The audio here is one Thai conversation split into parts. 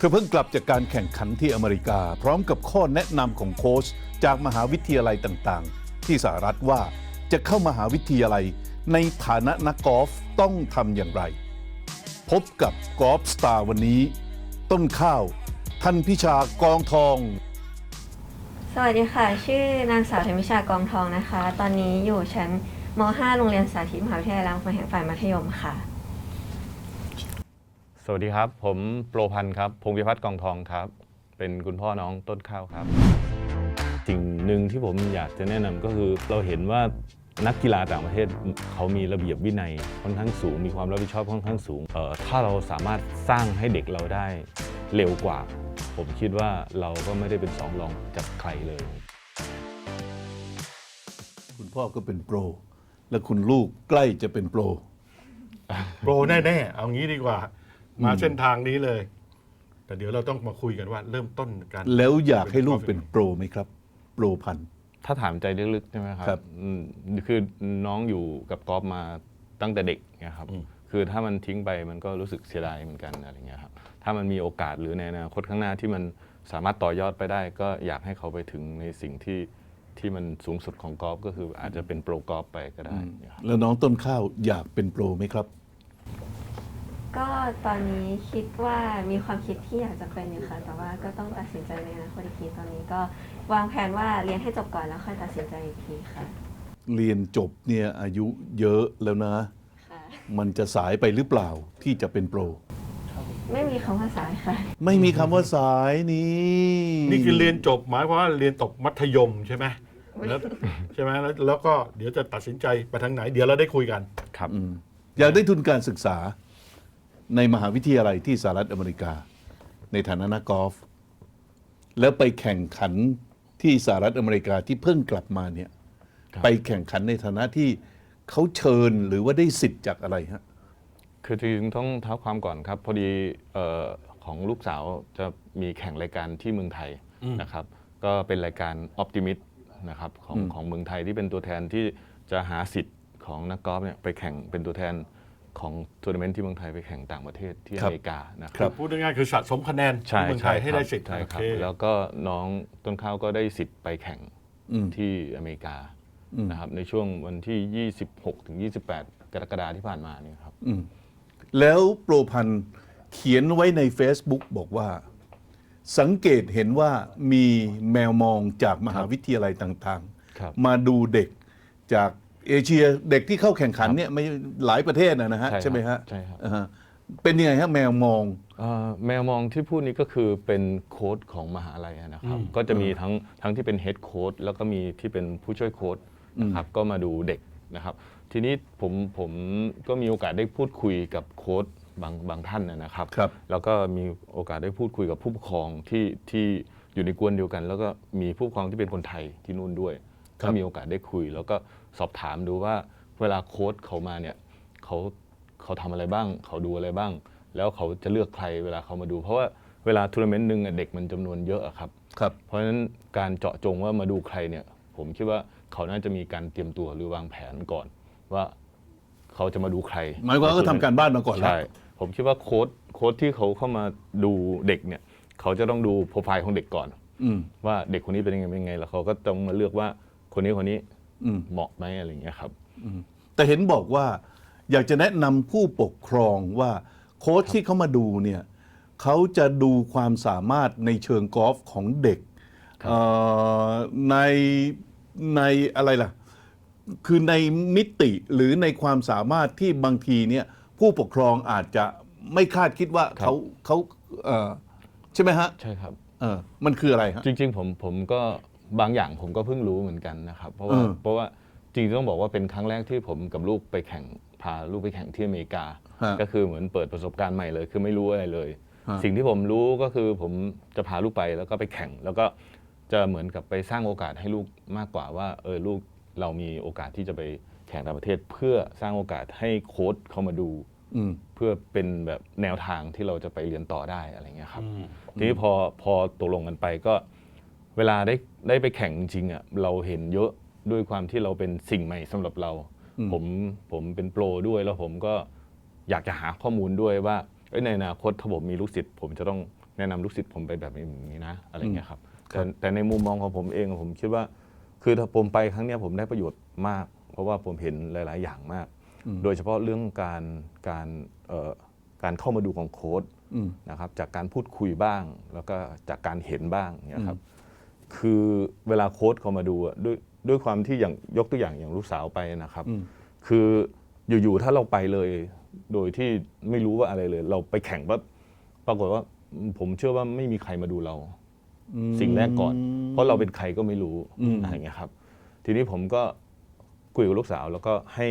เธอเพิ่งกลับจากการแข่งขันที่อเมริกา พร้อมกับข้อแนะนำของโค้ชจากมหาวิทยาลัยต่างๆ ที่สหรัฐว่าจะเข้ามหาวิทยาลัยในฐานะนักกอล์ฟต้องทำอย่างไร พบกับกอล์ฟสตาร์วันนี้ ต้นข้าวท่านพิชากองทอง สวัสดีค่ะ ชื่อนางสาวธมิชากองทองนะคะ ตอนนี้อยู่ชั้นม .5 โรงเรียนสาธิตมหาวิทยาลัยรามคำแหงฝ่ายมัธยมค่ะ สวัสดีครับ ผมโปรพันธ์ครับ พงพิพัฒน์กองทองครับ เป็นคุณพ่อน้องต้นข้าวครับ สิ่งหนึ่งที่ผมอยากจะแนะนำก็คือเราเห็นว่านักกีฬาต่างประเทศเขามีระเบียบวินัยค่อนข้างสูง มีความรับผิดชอบค่อนข้างสูงเอ่อถ้าเราสามารถสร้างให้เด็กเราได้เร็วกว่า ผมคิดว่าเราก็ไม่ได้เป็นสองรองจากใครเลย คุณพ่อก็เป็นโปร และคุณลูกใกล้จะเป็นโปร โปรแน่ๆ เอางี้ดีกว่า มาเส้นทางนี้เลย แต่เดี๋ยวเราต้องมาคุยกันว่าเริ่มต้นกันแล้วอยากให้ลูกเป็นโปรไหมครับ โปรพันธุ์ ถ้าถามใจลึกๆใช่ไหมครับครับอืมคือน้องอยู่กับกอล์ฟมาตั้งแต่เด็กนะครับคือถ้ามันทิ้งไปมันก็รู้สึกเสียดายเหมือนกันอะไรเงี้ยครับ ถ้ามันมีโอกาสหรือในอนาคตข้างหน้าที่มันสามารถต่อยอดไปได้ ก็อยากให้เขาไปถึงในสิ่งที่ที่มันสูงสุดของกอล์ฟก็คืออาจจะเป็นโปรกอล์ฟไปก็ได้นะครับ แล้วน้องต้นข้าวอยากเป็นโปรไหมครับ ก็ตอนนี้คิดว่ามีความคิดที่อยากจะเป็นอยู่ค่ะ แต่ว่าก็ต้องตัดสินใจในอนาคตอีกทีตอนนี้ก็วางแผนว่าเรียนให้จบก่อนแล้วค่อยตัดสินใจอีกทีค่ะ เรียนจบเนี่ยอายุเยอะแล้วนะ ค่ะ มันจะสายไปหรือเปล่าที่จะเป็นโปร ไม่มีคำว่าสายค่ะ ไม่มีคำว่าสายนี้นี่คือเรียนจบหมายความว่าเรียนตกมัธยมใช่ไหมแล้วใช่ไหมแล้วแล้วก็เดี๋ยวจะตัดสินใจไปทางไหน เดี๋ยวเราได้คุยกัน ครับอยากได้ทุนการศึกษา ในมหาวิทยาลัยที่สหรัฐอเมริกา ในฐานะนักกอล์ฟแล้วไปแข่งขันที่สหรัฐอเมริกาที่เพิ่งกลับมาเนี่ยครับไปแข่งขันในฐานะที่เขาเชิญหรือว่าได้สิทธิ์จากอะไรฮะคือจริงๆต้องเท้าความก่อนครับ พอดีเออของลูกสาวจะมีแข่งรายการที่เมืองไทยนะครับ ก็เป็นรายการ Optimist นะครับของของเมืองไทยที่เป็นตัวแทนที่จะหาสิทธิ์ของนักกอล์ฟเนี่ยไปแข่งเป็นตัวแทน ของทัวร์นาเมนต์ที่เมืองไทยไปแข่งต่างประเทศที่ครัอบเมริกานะคครัรับบพูดง่ายๆคือสะสมคะแนนใช่ที่เมืองไทใช่ยให้ได้สิทธิ์ใช่ครับโอเแล้วก็น้องต้นข้าวก็ได้สิทธิ์ไปแข่งอืมที่อเมริกานะครับในช่วงวันที่ 26ถึง28 กรกฎาคมที่ผ่านมาเนี่ยครับ แล้วโปรพันธ์เขียนไว้ใน Facebook บอกว่า สังเกตเห็นว่ามีแมวมองจากมหาวิทยาลัยต่างครับ ๆ มาดูเด็กจาก เอเชียเด็กที่เข้าแข่งขันเนี่ยไม่หลายประเทศนะนะฮะใช่ครับใช่ไหมฮะใช่ครับอ่าฮะเป็นยังไงฮะแมวมอง เอ่อแมวมองที่พูดนี้ก็คือเป็นโค้ดของมหาลัยนะครับ ก็จะมีทั้งทั้งที่เป็นเฮดโค้ดแล้วก็มีที่เป็นผู้ช่วยโค้ดนะครับก็มาดูเด็กนะครับ ทีนี้ผมผมก็มีโอกาสได้พูดคุยกับโค้ดบางบางท่านนะนะครับ ครับ แล้วก็มีโอกาสได้พูดคุยกับผู้ปกครองที่ที่อยู่ในกวนเดียวกัน แล้วก็มีผู้ปกครองที่เป็นคนไทยที่นู่นด้วยครัก็บมีโอกาสได้คุย แล้วก็ สอบถามดูว่าเวลาโค้ดเขามาเนี่ยเขาเขาทำอะไรบ้าง เขาดูอะไรบ้าง แล้วเขาจะเลือกใครเวลาเขามาดู เพราะว่าเวลาทัวร์นาเมนต์หนึ่งอะเด็กมันจำนวนเยอะอะครับ ครับ เพราะฉะนั้นการเจาะจงว่ามาดูใครเนี่ย ผมคิดว่าเขาน่าจะมีการเตรียมตัวหรือวางแผนก่อน ว่าเขาจะมาดูใครหมายความว่าเขาทำการบ้านมาก่อนแล้ว ใช่ผมคิดว่าโค้ดโค้ดที่เขาเข้ามาดูเด็กเนี่ย เขาจะต้องดูโปรไฟล์ของเด็กก่อน อืม ว่าเด็กคนนี้เป็นยังไงเป็นยังไง แล้วเขาก็ต้องมาเลือกว่าคนนี้คนนี้อืม เหมาะไหมอะไรอย่างเงี้ยครับ แต่เห็นบอกว่าอยากจะแนะนำผู้ปกครองว่าโค้ชที่เขามาดูเนี่ยเขาจะดูความสามารถในเชิงกอล์ฟของเด็กเอ่อในในอะไรล่ะ คือในมิติหรือในความสามารถที่บางทีเนี่ยผู้ปกครองอาจจะไม่คาดคิดว่าครับ เขาเขาเอ่อใช่ไหมฮะใช่ครับ เออมันคืออะไรฮะ จริงๆผมผมก็ บางอย่างผมก็เพิ่งรู้เหมือนกันนะครับ เพราะว่าเออเพราะว่าจริงๆต้องบอกว่าเป็นครั้งแรกที่ผมกับลูกไปแข่งพาลูกไปแข่งที่อเมริกา ฮะ ก็คือเหมือนเปิดประสบการณ์ใหม่เลย คือไม่รู้อะไรเลย ฮะ สิ่งที่ผมรู้ก็คือผมจะพาลูกไปแล้วก็ไปแข่ง แล้วก็จะเหมือนกับไปสร้างโอกาสให้ลูกมากกว่าว่าเออลูกเรามีโอกาสที่จะไปแข่งต่างประเทศ เพื่อสร้างโอกาสให้โค้ชเขามาดู อืม เพื่อเป็นแบบแนวทางที่เราจะไปเรียนต่อได้อะไรเงี้ยครับ ทีนี้พอพอตกลงกันไปก็ เวลาได้ได้ไปแข่งจริงๆอะเราเห็นเยอะด้วยความที่เราเป็นสิ่งใหม่สำหรับเรา ผมผมเป็นโปรด้วยแล้วผมก็อยากจะหาข้อมูลด้วยว่าเอ้ยในอนาคตถ้าผมมีลูกศิษย์ผมจะต้องแนะนำลูกศิษย์ผมไปแบบนี้นะอะไรเงี้ยครับแต่แต่ในมุมมองของผมเองผมคิดว่า คือถ้าผมไปครั้งเนี้ยผมได้ประโยชน์มาก เพราะว่าผมเห็นหลาย ๆ อย่างมาก โดยเฉพาะเรื่องการการเอ่อการเข้ามาดูของโค้ดอืมนะครับจากการพูดคุยบ้าง แล้วก็จากการเห็นบ้างเนี่ยครับ คือเวลาโค้ดเขามาดูอะด้วยด้วยความที่อย่างยกตัวอย่างอย่างลูกสาวไปนะครับอืมคืออยู่ๆถ้าเราไปเลย โดยที่ไม่รู้ว่าอะไรเลย เราไปแข่งปั๊บปรากฏว่าผมเชื่อว่าไม่มีใครมาดูเรา สิ่งแรกก่อน เพราะเราเป็นใครก็ไม่รู้อืมอะไรอย่างเงี้ยครับ ทีนี้ผมก็คุยกับลูกสาวแล้วก็ให้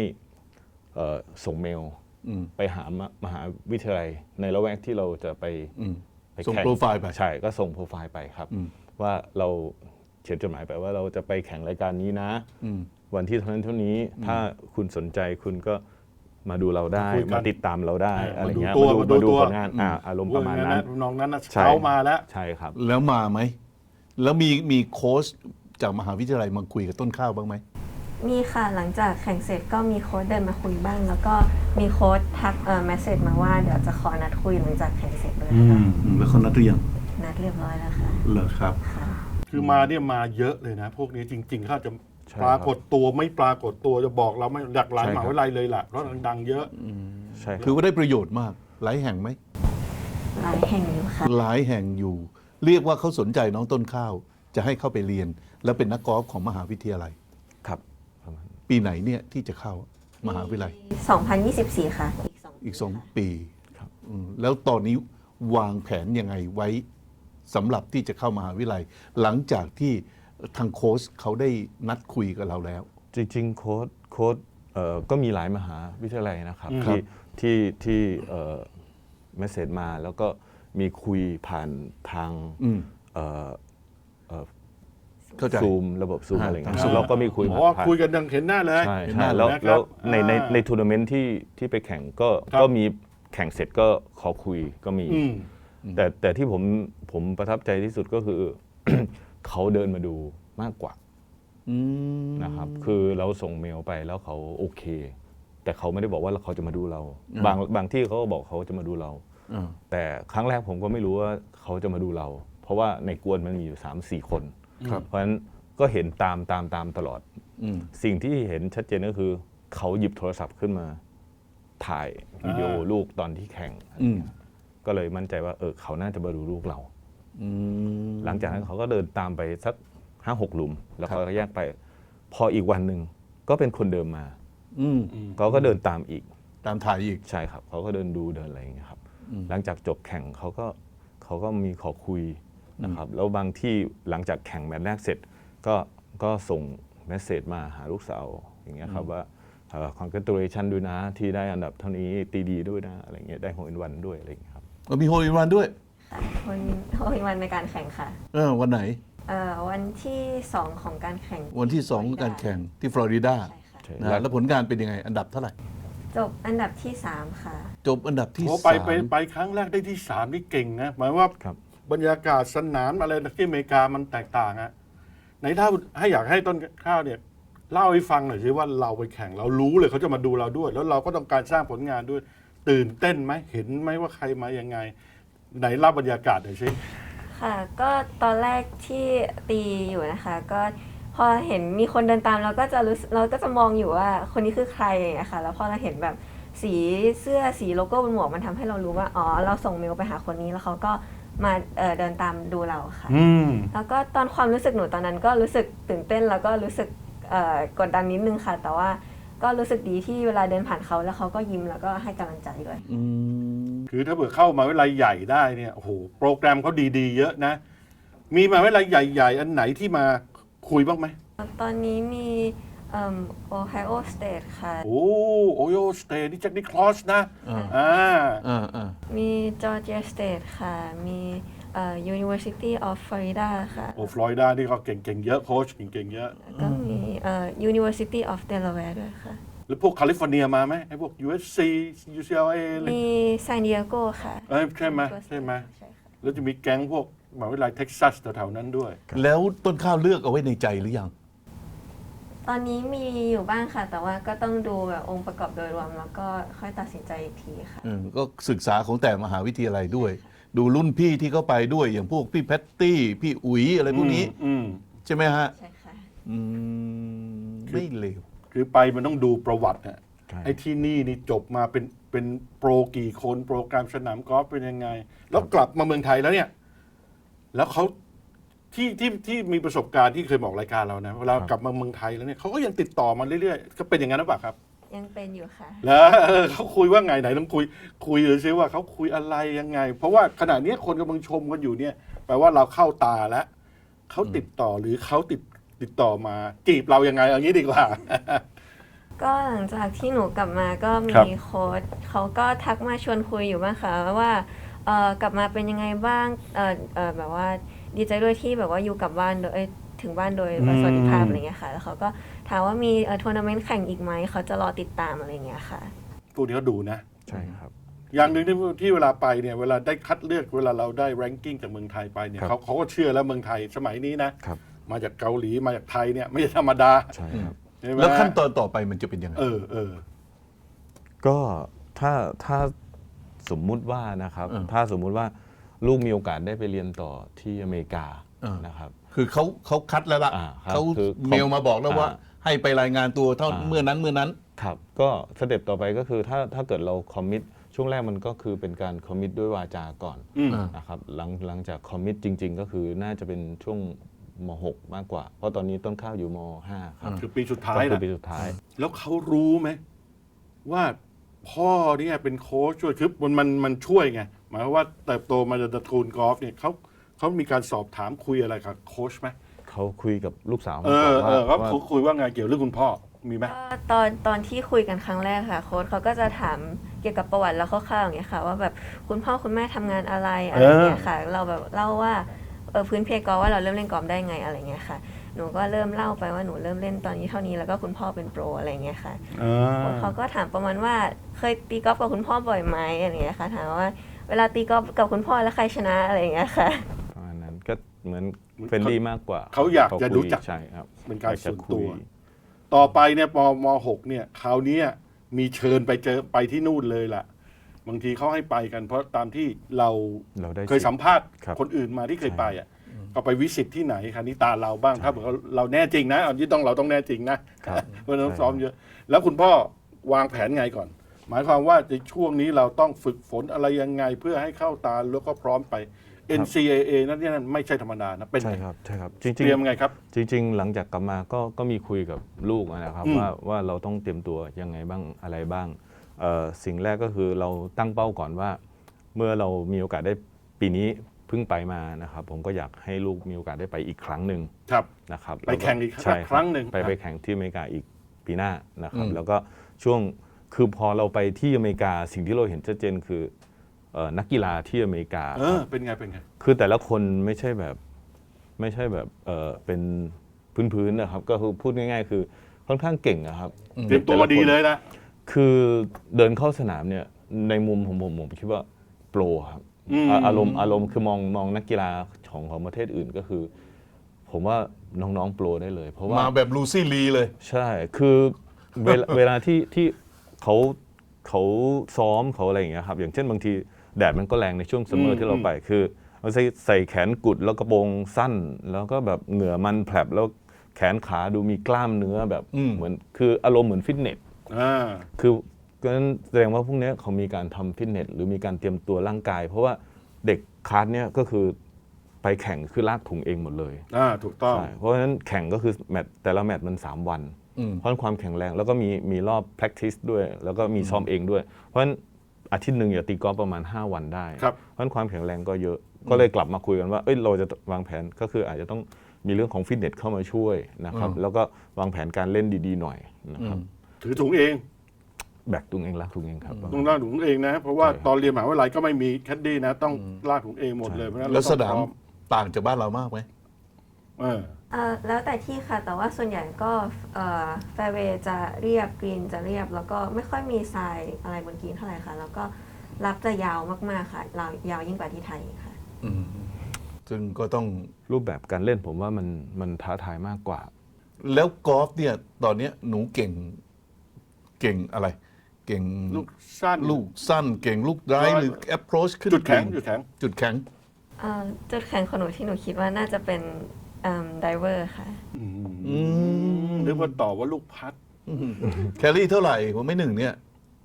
เอ่อส่งเมลอืมไปหามมหาวิทยาลัยในละแวกที่เราจะไปอืมไปส่งแข่โปรไฟล์ไป ใช่ก็ส่งโปรไฟล์ไปครับ อืม ว่าเราเขียนจดหมายไปว่าเราจะไปแข่งรายการนี้นะอืมวันที่เท่านั้นเท่านี้ถ้าคุณสนใจคุณก็มาดูเราได้มาคุยกันมาติดตามเราได้เออออะไรเงี้ยมาดูตัวมามาดูดูตัวผลงานอ่าอารมณ์ประมาณนั้นน้องนั้นนะใช่เขามาแล้วใช่ครับ แล้วมาไหมแล้วมีมีโค้ชจากมหาวิทยาลัยมาคุยกับต้นข้าวบ้างไหมมีค่ะหลังจากแข่งเสร็จก็มีโค้ชเดินมาคุยบ้าง แล้วก็มีโค้ชทักเอ่อเมสเซจมาว่าเดี๋ยวจะขอนัดคุยหลังจากแข่งเสร็จเลยค่ะอืมแล้วเขานัดหรือยังนัดเรียบร้อยแล้วค่ะ เหรอครับค่ะคือมาเนี่ยมาเยอะเลยนะ พวกนี้จริงๆเขาจะใช่ปรากฏตัวไม่ปรากฏตัวจะบอกเราไม่หลากหลายใช่มครับ หาวิทยาลัยเลยล่ะเพราะดังๆเยอะ ใช่ครับถือว่าได้ประโยชน์มาก หลายแห่งไหม หลายแห่งอยู่ค่ะ หลายแห่งอยู่ เรียกว่าเขาสนใจน้องต้นข้าว จะให้เข้าไปเรียน แล้วเป็นนักกอล์ฟของมหาวิทยาลัย ครับประมาณปีไหนเนี่ยที่จะเข้ามหาวิทยาลัย 2024 ค่ะ อีกสองอีกสองปีครับอืมแล้วตอนนี้วางแผนยังไงไว้ สำหรับที่จะเข้ามหาวิทยาลัย หลังจากที่ทางโค้ชเขาได้นัดคุยกับเราแล้ว จริงๆโค้ดโค้ดเอ่อก็มีหลายมหาวิทยาลัยนะครับอืมที่ที่ที่เมสเซจมาแล้วก็มีคุยผ่านทางอืมเอ่อเอ่อเข้าใจ ซูมระบบซูมอ่าอะไรเงี้ยทาง Zoom เราก็มีคุยเพราะว่าผ่านคุยกันดังเห็นหน้าเลยใช่เห็นหน้าใช่แล้วนะครับแล้วในในอ่า ในทัวร์นาเมนต์ที่ที่ไปแข่งก็ครับ ก็มีแข่งเสร็จก็ขอคุยก็มี อืม แต่แต่ที่ผมผมประทับใจที่สุดก็คือ เขาเดินมาดูมากกว่าอืมนะครับ คือเราส่งเมลไปแล้วเขาโอเค แต่เขาไม่ได้บอกว่าเขาจะมาดูเรา บางบางที่เขาก็บอกเขาจะมาดูเราอ่าแต่ครั้งแรกผมก็ไม่รู้ว่าเขาจะมาดูเรา เพราะว่าในกวนมันมีอยู่สามสี่คนครับเพราะฉะนั้นก็เห็นตามตามตามตลอดอืมสิ่งที่เห็นชัดเจนก็คือ เขาหยิบโทรศัพท์ขึ้นมา ถ่ายวิดีโออาลูกตอนที่แข่งอืม ก็เลยมั่นใจว่าเออเขาน่าจะมาดูลูกเราอืมหลังจากนั้นเขาก็เดินตามไปสักห้าหกหลุม แล้วเขาก็แยกไป พออีกวันหนึ่งก็เป็นคนเดิมมาอืมเขาก็เดินตามอีก ตามถ่ายอีกใช่ครับ เขาก็เดินดูเดินอะไรอย่างเงี้ยครับอืมหลังจากจบแข่งเขาก็เขาก็มีขอคุยนะครับ แล้วบางที่หลังจากแข่งแมตช์แรกเสร็จ ก็ก็ส่งเมสเซจมาหาลูกสาวอย่างเงี้ยครับว่าคอนเกรตูเลชันด้วยนะ ที่ได้อันดับเท่านี้ตีดีด้วยนะอะไรเงี้ยได้ของอินวันด้วยอะไรอย่างเงี้ยครับ ก็มีโฮลอินวันด้วยคนโอ้ยวันในการแข่งค่ะเออวันไหน เอ่อวันที่ 2 ของการแข่งวันที่สองการแข่งที่ฟลอริดาใช่ค่ะใช่นะฮะแล้วผลงานเป็นยังไง อันดับเท่าไหร่ จบอันดับที่ 3 ค่ะ จบอันดับที่โอ้สาไปมไปไปครั้งแรกได้ที่สามนี่เก่งนะหมายว่าครับ บรรยากาศสนามอะไรที่อเมริกามันแตกต่างอะไหนถ้าให้อยากให้ต้นข้าวเนี่ยเล่าให้ฟังหน่อยสิว่าเราไปแข่งเรารู้เลยเขาจะมาดูเราด้วย แล้วเราก็ต้องการสร้างผลงานด้วย ตื่นเต้นไหมเห็นไหมว่าใครมายังไงไหนเล่าบรรยากาศหน่อยสิค่ะ ก็ตอนแรกที่ตีอยู่นะคะ ก็พอเห็นมีคนเดินตามเราก็จะรู้สึกเราก็จะมองอยู่ว่าคนนี้คือใครอย่างเงี้ยค่ะ แล้วพอเราเห็นแบบสีเสื้อสีโลโก้บนหมวกมันทำให้เรารู้ว่าอ๋อเราส่งเมลไปหาคนนี้แล้วเขาก็มาเอ่อเดินตามดูเราค่ะอืมแล้วก็ตอนความรู้สึกหนูตอนนั้นก็รู้สึกตื่นเต้นแล้วก็รู้สึกเอ่อกดดันนิดนึงค่ะ แต่ว่า ก็รู้สึกดีที่เวลาเดินผ่านเขาแล้วเขาก็ยิ้มแล้วก็ให้กำลังใจด้วย อืมคือถ้าเผื่อเข้ามาวิทยาลัยใหญ่ได้เนี่ยโอ้โหโปรแกรมเขาดีๆ เยอะนะ มีมหาวิทยาลัยใหญ่ๆ อันไหนที่มาคุยบ้างไหมตอนนี้มีโอไฮโอสเตทค่ะ โอ้โอโยสเตนี่แจ็คนิคลอสนะอ่าอ่าอ่าอ่ามีจอร์เจียสเตทค่ะ มีเอ่อ University of Florida ค่ะ โอ้ฟลอริดานี่ก็เก่งๆเยอะโค้ชเก่งๆเยอะ แล้วก็มีเอ่อ University of Delaware ด้วยค่ะ แล้วพวกแคลิฟอร์เนียมาไหมไอ้พวก USC UCLA อะไรมี San Diego ค่ะเอ้ยใช่ไหมใช่ไหมใช่ค่ะแล้วจะมีแก๊งพวกมหาวิทยาลัยเท็กซัสแถวๆนั้นด้วย แล้วต้นข้าวเลือกเอาไว้ในใจหรือยัง ตอนนี้มีอยู่บ้างค่ะ แต่ว่าก็ต้องดูแบบองค์ประกอบโดยรวม แล้วก็ค่อยตัดสินใจอีกทีค่ะเออก็ศึกษาของแต่มหาวิทยาลัยด้วย ดูรุ่นพี่ที่เขาไปด้วยอย่างพวกพี่แพตตี้ พี่อุ๋ยอะไรพวกนี้ อืมใช่ไหมฮะใช่ค่ะ อืมไม่เลว คือไปมันต้องดูประวัติอะใช่ ไอ้ที่นี่นี่จบมาเป็นเป็นโปรกี่คนโปรแกรมสนามกอล์ฟเป็นยังไง แล้วกลับมาเมืองไทยแล้วเนี่ย แล้วเขาที่ที่ที่มีประสบการณ์ที่เคยบอกรายการเรานะเวลากลับมาเมืองไทยแล้วเนี่ยเขาก็ยังติดต่อมาเรื่อยๆก็เป็นอย่างนั้นหรือเปล่าครับ ยังเป็นอยู่ค่ะ แล้วเออเขาคุยว่าไงไหนต้องคุย คุยเลยซิว่าเขาคุยอะไรยังไง เพราะว่าขณะเนี้ยคนกำลังชมกันอยู่เนี่ยแปลว่าเราเข้าตาแล้วเขาติดต่อหรือเขาติดติดต่อมา จีบเรายังไงเอางี้ดีกว่า ก็หลังจากที่หนูกลับมาก็ครับ มีโค้ชเขาก็ทักมาชวนคุยอยู่บ้างค่ะว่าเออกลับมาเป็นยังไงบ้างเออเออแบบว่าดีใจด้วยที่แบบว่าอยู่กลับบ้านโดยเอ้ยถึงบ้านโดยสวัสดิภาพอะไรเงี้ยค่ะ แล้วเขาก็ ถามว่ามีเอ่อทัวร์นาเมนต์แข่งอีกไหมเขาจะรอติดตามอะไรเงี้ยค่ะพวกนี้เขาดูนะ ใช่ครับ อย่างหนึ่งที่ที่เวลาไปเนี่ยเวลาได้คัดเลือกเวลาเราได้ ranking จากเมืองไทยไปเนี่ยครับ เขาเขาก็เชื่อแล้วเมืองไทยสมัยนี้นะ ครับ มาจากเกาหลีมาจากไทยเนี่ยไม่ใช่ธรรมดาใช่ครับ ใช่ไหมแล้วขั้นตอนต่อไปมันจะเป็นยังไง เออเออ ก็ถ้าถ้าสมมุติว่านะครับเออถ้าสมมุติว่าลูกมีโอกาสได้ไปเรียนต่อที่อเมริกาเออนะครับ คือเขาเขาคัดแล้วล่ะอ่าครับเขาคือเมลมาบอกแล้วว่า อ่า ให้ไปรายงานตัวเท่าอ่า เมื่อนั้นเมื่อนั้น ครับก็สเต็ปต่อไปก็คือถ้าถ้าเกิดเราคอมมิตช่วงแรกมันก็คือเป็นการคอมมิตด้วยวาจาก่อนอืมอ่านะครับหลังหลังจากคอมมิตจริง ๆ ก็คือน่าจะเป็นช่วงม .6 มากกว่า เพราะตอนนี้ต้นข้าวอยู่ม .5 ครับคือปีสุดท้าก็ยคือนะปีสุดท้าย แล้วเขารู้ไหมว่าพ่อเนี่ยเป็นโค้ชช่วยคือมันมันมันช่วยไงหมายความว่าเติบโตมาจากตระกูลกอล์ฟเนี่ยเขาเขามีการสอบถามคุยอะไรกับโค้ชไหม เขาคุยกับลูกสาวเออเออว่าเขาว่าคุยว่าไงเกี่ยวเรื่องคุณพ่อมีไหม ก็ตอนตอนที่คุยกันครั้งแรกค่ะ โค้ชเขาก็จะถามเกี่ยวกับประวัติแล้วคร่าวๆอย่างเงี้ยค่ะ ว่าแบบคุณพ่อคุณแม่ทำงานอะไรอะไรอย่างเงี้ยค่ะ เราแบบเล่าว่าเออพื้นเพกอล์ฟว่าเราเริ่มเล่นกอล์ฟได้ไงอะไรเงี้ยค่ะ หนูก็เริ่มเล่าไปว่าหนูเริ่มเล่นตอนนี้เท่านี้แล้วก็คุณพ่อเป็นโปรอะไรเงี้ยค่ะโค้ชเขาก็ถามประมาณว่าเคยตีกอล์ฟกับคุณพ่อบ่อยไหมอะไรเงี้ยค่ะถามว่าเวลาตีกอล์ฟกับคุณพ่อแล้วใครชนะอะไรเงี้ยค่ะ ประมาณนั้นก็เหมือน เฟรนลี่มากกว่าเขาอยากจะคุรู้จักใช่ครับเป็นการอยจะส่วนคุตัยวต่อไปเนี่ยปมหกเนี่ยคราวเนี้ยมีเชิญไปเจอไปที่นู่นเลยล่ะ บางทีเขาให้ไปกัน เพราะตามที่เราเราได้เคยสัมภาษณ์ครับคนอื่นมาที่เคยไปอะก็ไปวิสิตที่ไหนคราวนี้ตาเราบ้างครับเราเราแน่จริงนะอันนี้ต้องเราต้องแน่จริงนะครับเพราะเราต้องซ้อมเยอะ แล้วคุณพ่อวางแผนไงก่อน หมายความว่าในช่วงนี้เราต้องฝึกฝนอะไรยังไงเพื่อให้เข้าตาแล้วก็พร้อมไป NCAA นั่นเนี่ยนั่นไม่ใช่ธรรมดานะเป็นใช่ครับใช่ครับจริงเตรียมไงครับๆจริง ๆ หลังจากกลับมาก็ก็มีคุยกับลูกนะครับอืม ว่าว่าเราต้องเตรียมตัวยังไงบ้างอะไรบ้างเอ่อสิ่งแรกก็คือเราตั้งเป้าก่อนว่า เมื่อเรามีโอกาสได้ปีนี้เพิ่งไปมานะครับ ผมก็อยากให้ลูกมีโอกาสได้ไปอีกครั้งหนึ่งครับ นะครับไปแข่งอีกใช่ครั้งหนึ่งไปครับไปแข่งที่อเมริกาอีกปีหน้านะครับอืมแล้วก็ช่วงคือพอเราไปที่อเมริกาสิ่งที่เราเห็นชัดเจนคือ เอ่อนักกีฬาที่อเมริกา เออ เป็นไง เป็นไง คือแต่ละคนไม่ใช่แบบไม่ใช่แบบเออเป็นพื้นๆนะครับ ก็คือพูดง่าย ๆ คือค่อนข้างเก่งอะครับ เตรียมตัวมาดีเลยนะ คือเดินเข้าสนามเนี่ยในมุมของผมผมคิดว่าโปรครับอืมอะอารมณ์อารมณ์คือมองมองนักกีฬาของของประเทศอื่นก็คือ ผมว่าน้องๆโปรได้เลย เพราะว่า มาแบบลูซี่ลีเลย ใช่ คือเวลา เวลาที่ที่เขาเขาซ้อมเขาอะไรอย่างเงี้ยครับ อย่างเช่นบางที แดดมันก็แรงในช่วงซัมเมออืร์มที่เราไปคือเราใส่ใส่แขนกุดแล้วกระโปรงสั้น แล้วก็แบบเหงื่อมันแผลบแล้วแขนขาดูมีกล้ามเนื้อแบบอืมเหมือนคืออารมณ์เหมือนฟิตเนสอ่าคือก็นั้นแสดงว่าพวกเนี้ยเขามีการทำฟิตเนสหรือมีการเตรียมตัวร่างกาย เพราะว่าเด็กคลาสเนี้ยก็คือไปแข่งคือลากถุงเองหมดเลยอ่าถูกต้องใช่เพราะฉะนั้นแข่งก็คือแมตช์แต่ละแมตช์มัน 3 วันอืมเพราะฉะนั้นความแข็งแรงแล้วก็มีมีรอบ practice ด้วย แล้วก็มีซ้อมเองด้วย เพราะฉะนั้น อาทิตย์หนึ่งอย่าตีกอล์ฟประมาณ 5 วันได้ ครับ เพราะฉะนั้นความแข็งแรงก็เยอะ ก็เลยกลับมาคุยกันว่า เอ้ย เราจะวางแผนก็คืออาจจะต้องมีเรื่องของฟิตเนสเข้ามาช่วยนะครับอืมแล้วก็วางแผนการเล่นดีๆหน่อยนะครับถือถุงเอง แบกตุงเองรักตุงเองครับ ต้องลากถุงเองนะ เพราะว่าใช่ครับตอนเรียนมหาวิทยาลัยก็ไม่มีแคดดี้นะ ต้องลากถุงเองหมดเลยเพราะฉะนั้นแล้วเรสต้องนามพร้อต่างจากบ้านเรามากไหมเออ เอ่อแล้วแต่ที่ค่ะ แต่ว่าส่วนใหญ่ก็แฟร์เวย์จะเรียบกรีนจะเรียบ แล้วก็ไม่ค่อยมีทรายอะไรบนกรีนเท่าไหร่ค่ะ แล้วก็รับจะยาวมากๆค่ะยาวยาวยิ่งกว่าที่ไทยค่ะ อืมซึ่งก็ต้องรูปแบบการเล่นผมว่ามันมันท้าทายมากกว่า แล้วกอล์ฟเนี่ยตอนเนี้ยหนูเก่ง เก่งอะไร เก่งลูกสั้น ลูกสั้น เก่งลูกไดรฟ์หรือ approach ขึ้นจุดแข็งเก่จุดแข็ง จุดแข็ง เอ่อจุดแข็งของหนูที่หนูคิดว่าน่าจะเป็น ไดเวอร์ค่ะ อืมนึกว่าตอบว่าลูกพัด แคลรี่เท่าไหร่ผมไม่หนึ่งเนี่ย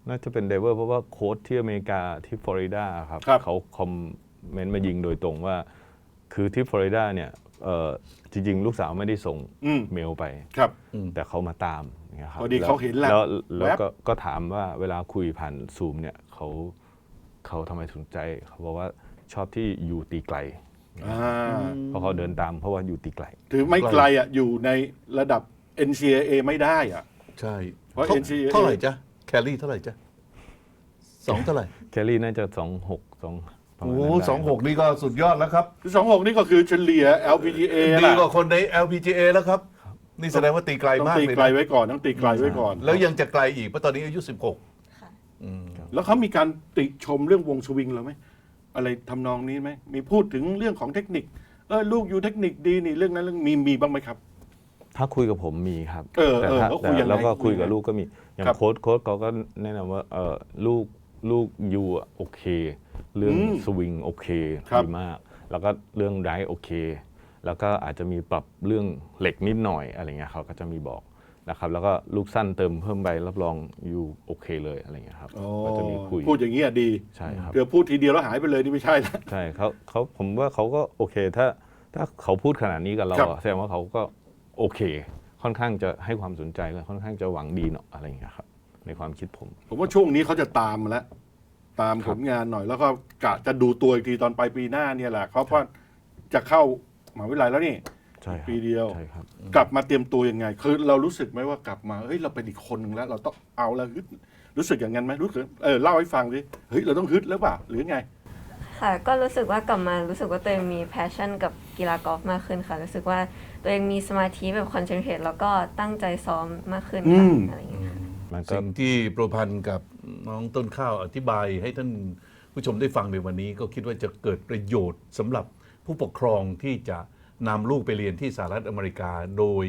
น่าจะเป็นไดเวอร์เพราะว่าโค้ชที่อเมริกาที่ฟลอริดาครับครับ เขาคอมเมนต์มายิงโดยตรงว่า คือที่ฟลอริดาเนี่ยเอ่อจริง ๆ ลูกสาวไม่ได้ส่งอืมเมลไป ครับ แต่เขามาตามอย่างเงี้ยครับพอดีเขาเห็นแหละแล้วแล้วแวบ ก็ก็ถามว่าเวลาคุยผ่านซูมเนี่ยเขาเขาทำไมสนใจเขาบอกว่าชอบที่อยู่ตีไกล อ่าเพราะเขาเดินตามเพราะว่าอยู่ตีไกล ถือไม่ไกลอะอยู่ในระดับ NCAA ไม่ได้อะ ใช่เพราะเท่า NCAA เท่าไหร่จ๊ะแคลรี่เท่าไหร่จ๊ะสองเท่าไหร่แคลรี่น่าจะสองหกสองประมาโอ้ณนั้นได้ สองหกนี่ก็สุดยอดแล้วครับคือสองหกนี่ก็คือเฉลี่ย LPGA ดีล่ะกว่าคนใน LPGA แล้วครับ นี่แสดงว่าตีไกลต้องมากตีเลยไกลนะไว้ก่อนต้องตีไกลไว้ก่อน แล้วยังจะไกลอีกเพราะตอนนี้อายุ 16 ค่ะอืมแล้วเขามีการติชมเรื่องวงสวิงเราไหม อะไรทำนองนี้ไหมมีพูดถึงเรื่องของเทคนิค เออลูกอยู่เทคนิคดีนี่เรื่องนั้นเรื่องมีมีบ้างไหมครับ ถ้าคุยกับผมมีครับเออแต่เออถ้าเขาคุยยังไงแล้วก็คุยกับคุยยังไงลูกก็มี อย่างครับโค้ดโค้ดเขาก็แนะนำว่าเออลูกลูกยูอะโอเค เรื่องอืมสวิงโอเคครับ ดีมาก แล้วก็เรื่องไดโอเค แล้วก็อาจจะมีปรับเรื่องเหล็กนิดหน่อยอะไรเงี้ยเขาก็จะมีบอก นะครับแล้วก็ลูกสั้นเติมเพิ่มไปรับรองยูโอเคเลยอะไรเงี้ยครับอ๋อก็จะมีคุยพูดอย่างนี้ยดีใช่ครับเดี๋ยวพูดทีเดียวแล้วหายไปเลยนี่ไม่ใช่แล้วใช่เขาเขาผมว่าเขาก็โอเค ถ้าถ้าเขาพูดขนาดนี้กับเราครับอะแสดงว่าเขาก็โอเค ค่อนข้างจะให้ความสนใจและค่อนข้างจะหวังดีเนาะอะไรอย่างเงี้ยครับในความคิดผม ผมว่าช่วงนี้เขาจะตามมาแล้วตามผลงานหน่อยแล้วก็กะจะดูตัวอีกทีตอนปลายปีหน้าเนี่ยแหละเขาว่าจะเข้ามหาวิทยาลัยแล้วนี่ ใช่ครับปีเดียว ใช่ครับ กลับมาเตรียมตัวยังไง คือเรารู้สึกไหมว่ากลับมาเฮ้ยเราเป็นอีกคนหนึ่งแล้ว เราต้องเอาแล้วฮึดรู้สึกอย่างนั้นไหมรู้สึกเออเล่าให้ฟังดิเฮ้ยเราต้องฮึดแล้วเปล่าหรือไง ค่ะ ก็รู้สึกว่ากลับมารู้สึกว่าตัวเองมี passion กับกีฬากอล์ฟมากขึ้นค่ะ รู้สึกว่าตัวเองมีสมาธิแบบ concentrate แล้วก็ตั้งใจซ้อมมากขึ้นค่ะอืม อะไรอย่างเงี้ยค่ะ มันก็สิ่งที่โปรพันธ์กับน้องต้นข้าวอธิบายให้ท่านผู้ชมได้ฟังในวันนี้ ก็คิดว่าจะเกิดประโยชน์สำหรับผู้ปกครองที่จะ นำลูกไปเรียนที่สหรัฐอเมริกาโดย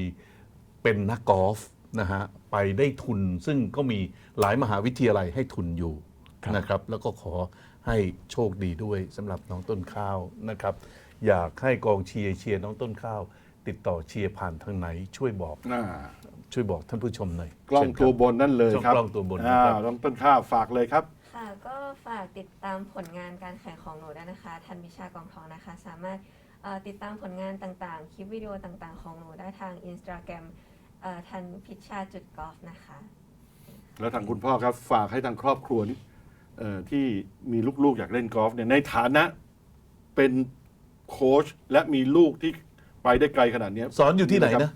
เป็นนักกอล์ฟนะฮะไปได้ทุนซึ่งก็มีหลายมหาวิทยาลัยให้ทุนอยู่นะครับ แล้วก็ขอให้โชคดีด้วยสำหรับน้องต้นข้าวนะครับ อยากให้กองเชียร์เชียร์น้องต้นข้าว ติดต่อเชียร์ผ่านทางไหน ช่วยบอกอ่าช่วยบอกท่านผู้ชมหน่อยกล้องเชิญคตัรัวบบนนั่นเลยช่องครับกล้องตัวบนอ่านะครับต้องต้นข้าวฝากเลยครับ ค่ะก็ฝากติดตามผลงานการแข่งของหนูได้นะคะ ทันวิชากองทองนะคะ สามารถเอ่อ ติดตามผลงานต่างๆ คลิปวิดีโอต่างๆ ของหนูได้ทาง Instagram เอ่อทันพิชชาจุดกอล์ฟนะคะ แล้วทางคุณพ่อครับฝากให้ทางครอบครัวนี้เอ่อที่มีลูกๆอยากเล่นกอล์ฟเนี่ยในฐานะเป็นโค้ชและมีลูกที่ไปได้ไกลขนาดเนี้ย สอนอยู่ที่ไหนนะ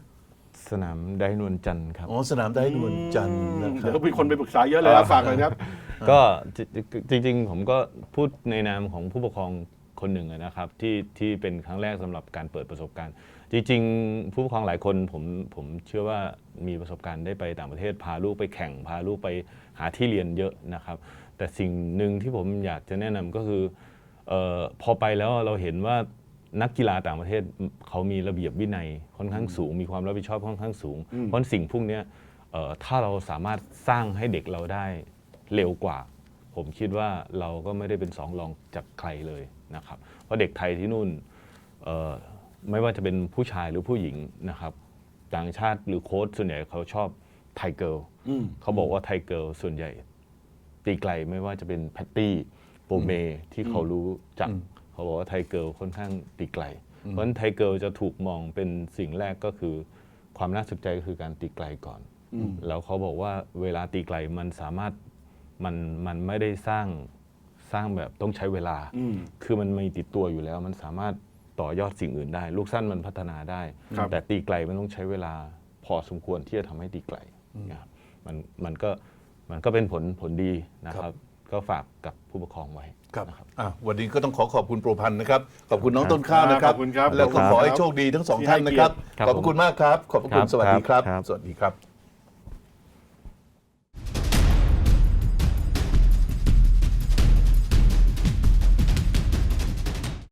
สนามไดนวลจันทร์ครับ อ๋อ สนามได้นวลจันทร์นะคเดี๋รัยวบก็มีคนไปปรึกษาเยอะเลยครับฝากเลยครับ ก็จริงๆ ผมก็พูดในนามของผู้ปกครอง คนหนึ่งอะนะครับที่ที่เป็นครั้งแรกสำหรับการเปิดประสบการณ์ จริง ๆ ผู้ปกครองหลายคนผมผมเชื่อว่ามีประสบการณ์ได้ไปต่างประเทศพาลูกไปแข่งพาลูกไปหาที่เรียนเยอะนะครับ แต่สิ่งหนึ่งที่ผมอยากจะแนะนำก็คือเออพอไปแล้วเราเห็นว่านักกีฬาต่างประเทศเขามีระเบียบวินัยค่อนข้างสูง มีความรับผิดชอบค่อนข้างสูง เพราะสิ่งพวกเนี้ยเอ่อถ้าเราสามารถสร้างให้เด็กเราได้เร็วกว่า ผมคิดว่าเราก็ไม่ได้เป็นสองรองจากใครเลยนะครับ เพราะเด็กไทยที่นู่นเอ่อไม่ว่าจะเป็นผู้ชายหรือผู้หญิงนะครับ ต่างชาติหรือโค้ชส่วนใหญ่เขาชอบไทเกิลอืมเขาบอกว่าไทเกิลส่วนใหญ่ ตีไกลไม่ว่าจะเป็นแพตตี้โปรเมที่เขารู้จักเขาบอกว่าไทเกิลค่อนข้างตีไกล เพราะฉะนั้นไทเกิลจะถูกมองเป็นสิ่งแรกก็คือ ความน่าสนใจก็คือการตีไกลก่อนอืมแล้วเขาบอกว่าเวลาตีไกลมันสามารถ มันมันไม่ได้สร้างสร้างแบบต้องใช้เวลา อืม คือมันมีติดตัวอยู่แล้ว มันสามารถต่อยอดสิ่งอื่นได้ ลูกสั้นมันพัฒนาได้ ครับ แต่ตีไกลมันต้องใช้เวลาพอสมควรที่จะทำให้ตีไกลนะครับมันมันก็มันก็เป็นผลผลดีนะครับ ก็ฝากกับผู้ปกครองไว้ ครับนะครับอะวันนี้ก็ต้องขอขอบคุณโปรพันธ์นะครับ ขอบคุณน้องต้นข้าวนะครับ ขอบคุณครับแล้วก็ขอบคุณขอให้ครับโชคดีทั้งสองท่านนะครับครับขอบคุณมากครับ ขอบคุณ ครับสวัสดีครับ ครับ สวัสดีครับ